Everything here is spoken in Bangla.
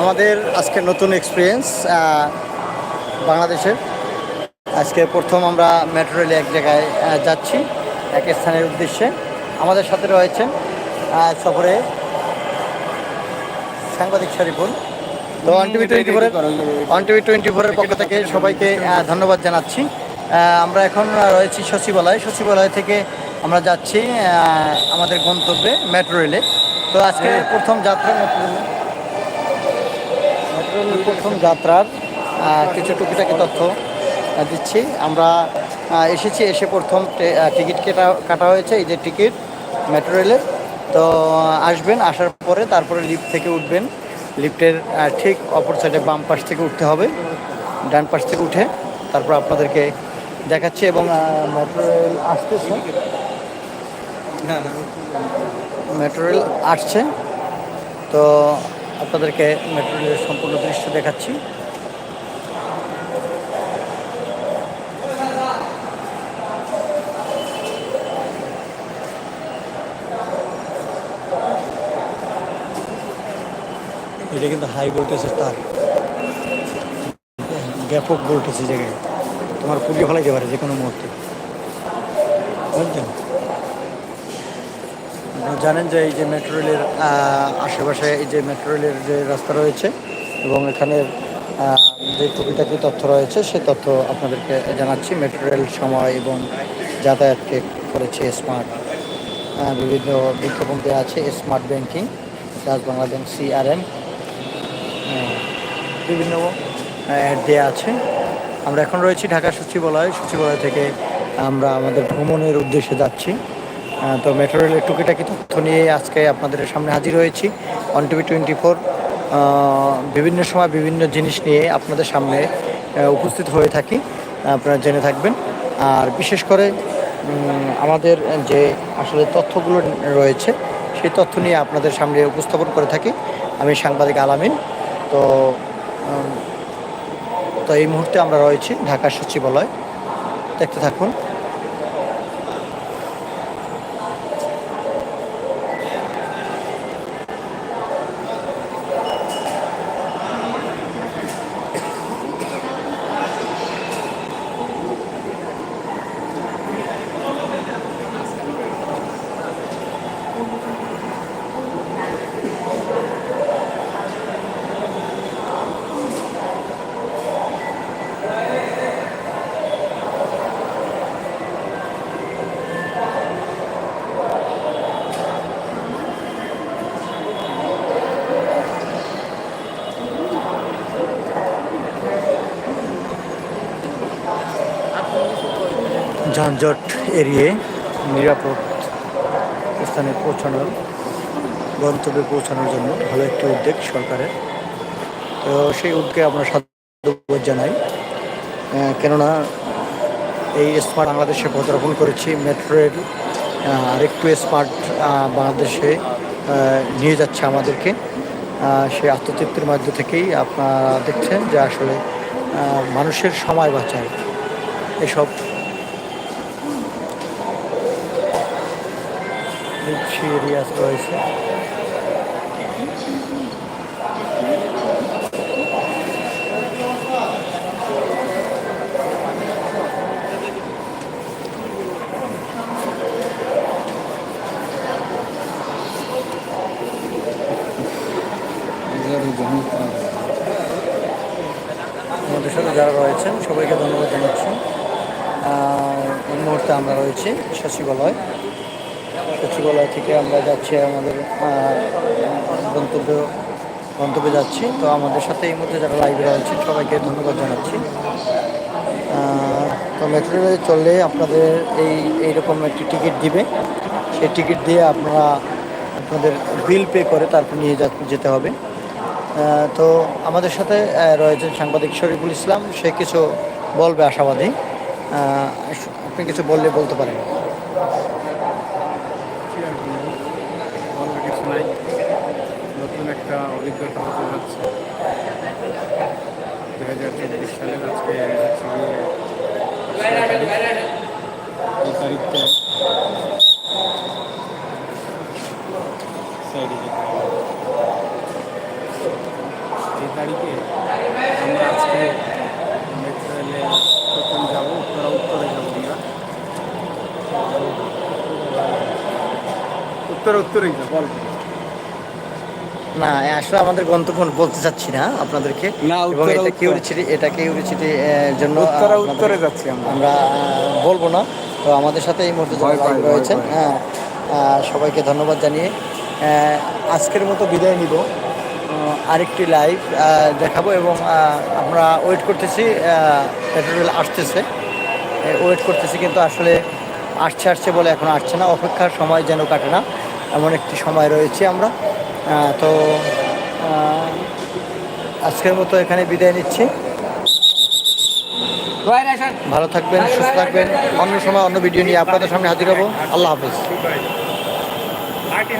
আমাদের আজকে নতুন এক্সপিরিয়েন্স বাংলাদেশের। আজকে প্রথম আমরা মেট্রো রেলে এক জায়গায় যাচ্ছি এক স্থানের উদ্দেশ্যে। আমাদের সাথে রয়েছেন সফরে সাংবাদিক শরীফুল। তো ওয়ান টিভি টোয়েন্টি ফোরের ওয়ান টিভি টোয়েন্টি ফোরের পক্ষ থেকে সবাইকে ধন্যবাদ জানাচ্ছি। আমরা এখন রয়েছি সচিবালয়। সচিবালয় থেকে আমরা যাচ্ছি আমাদের গন্তব্যে মেট্রো রেলে তো আজকে প্রথম যাত্রা রেলের প্রথম যাত্রার কিছু টুকিটাকি তথ্য দিচ্ছি। আমরা এসেছি, এসে প্রথম টিকিট কেটা, কাটা হয়েছে, এই যে টিকিট, মেট্রো রেলের। তো আসবেন, আসার পরে তারপরে লিফট থেকে উঠবেন। লিফটের ঠিক অপর সাইডে বাম পাশ থেকে উঠতে হবে, ডান পাশ থেকে উঠে তারপর আপনাদেরকে দেখাচ্ছি এবং মেট্রো রেল আসতেছে। মেট্রো রেল আসছে। তো আপনাদেরকে মেট্রো রেলের সম্পূর্ণ দৃশ্য দেখাচ্ছি। এটা কিন্তু হাই ভোল্টেজের তার। ব্যাপক ভোল্টেজ জায়গায়। তোমার পুড়িয়ে ফেলাইতে পারে যে কোনো মুহূর্তে। আপনারা জানেন যে এই যে মেট্রো রেলের আশেপাশে এই যে মেট্রো রেলের যে রাস্তা রয়েছে এবং এখানের যে টুকিটাকি তথ্য রয়েছে, সে তথ্য আপনাদেরকে জানাচ্ছি। মেট্রো রেল সময় এবং যাতায়াতকে করেছে স্মার্ট বিভিন্ন বিজ্ঞাপন দেওয়া আছে smart banking Dutch Bangla bank CRM বিভিন্ন অ্যাড দেওয়া আছে। আমরা এখন রয়েছি ঢাকা সচিবালয়। সচিবালয় থেকে আমরা আমাদের ভ্রমণের উদ্দেশ্যে যাচ্ছি। তো মেট্রো রেলের টুকিটাকি তথ্য নিয়ে আজকে আপনাদের সামনে হাজির হয়েছি। অন টিভি টোয়েন্টি ফোর বিভিন্ন সময় বিভিন্ন জিনিস নিয়ে আপনাদের সামনে উপস্থিত হয়ে থাকি। আপনারা জেনে থাকবেন। আর বিশেষ করে আমাদের যে আসলে তথ্যগুলো রয়েছে, সেই তথ্য নিয়ে আপনাদের সামনে উপস্থাপন করে থাকি। আমি সাংবাদিক আলামিন। তো তো এই মুহূর্তে আমরা রয়েছি ঢাকা সচিবালয়। দেখতে থাকুন। যানজট এড়িয়ে নিরাপদ স্থানে পৌঁছানোর গন্তব্যে পৌঁছানোর জন্য ভালো একটি উদ্যোগ সরকারের। তো সেই উদ্যোগে আমরা সাধুবাদ জানাই। কেননা এই স্মার্ট বাংলাদেশে পদার্পণ করেছি মেট্রো রেল আহ, আরেকটু স্মার্ট বাংলাদেশে নিয়ে যাচ্ছে আমাদেরকে। সেই আত্মতৃপ্তির মধ্য থেকেই আপনারা দেখছেন যে আসলে মানুষের সময় বাঁচায়। এসব রিচ এরিয়াস রয়েছে। আমাদের সাথে যারা রয়েছেন, সবাইকে ধন্যবাদ জানাচ্ছি। এই মুহূর্তে আমরা রয়েছি সচিবালয় সচিবালয় থেকে আমরা যাচ্ছি, আমাদের গন্তব্য, গন্তব্যে যাচ্ছি। তো আমাদের সাথে এই মুহূর্তে যারা লাইভে রয়েছেন সবাইকে ধন্যবাদ জানাচ্ছি। তো মেট্রো চললে আপনাদের এই, এইরকম একটি টিকিট দিবে। সেই টিকিট দিয়ে আপনারা আপনাদের বিল পে করে তারপর নিয়ে যা- যেতে হবে। তো আমাদের সাথে রয়েছেন সাংবাদিক শরীফুল ইসলাম। সে কিছু বলবে আশাবাদী। আপনি কিছু বললে বলতে পারেন। বলার কিছু নাই। নতুন একটা অভিজ্ঞতা হতে যাচ্ছে। দু হাজার চব্বিশ সালের আজকে এই তারিখটা সাইডে যেতে হবে তারিখে আমরা আজকে মেট্রো রেলে প্রথম যাব উত্তরা উত্তরে যাব আমরা উত্তরে উত্তরেই যাব অল্প না আসলে আমাদের গন্তব্য বলতে চাচ্ছি না আপনাদেরকে। না, এবং এটা জন্য উত্তরা উত্তরে যাচ্ছি আমরা। আমরা বলব না। তো আমাদের সাথে এই মুহূর্তে যারা রয়েছেন হ্যাঁ সবাইকে ধন্যবাদ জানিয়ে আজকের মতো বিদায় নিব। আরেকটি লাইভ দেখাবো এবং আমরা ওয়েট করতেছি পেট্রোল আসতেছে। ওয়েট করতেছি কিন্তু আসলে আসছে আসছে বলে এখন আসছে না। অপেক্ষার সময় যেন কাটে না। এমন একটি সময় রয়েছে আমরা। তো আজকের মতো এখানে বিদায় নিচ্ছি। ভালো থাকবেন সুস্থ থাকবেন। অন্য সময় অন্য ভিডিও নিয়ে আপনাদের সামনে হাজির হব। আল্লাহ হাফিজ। হাতে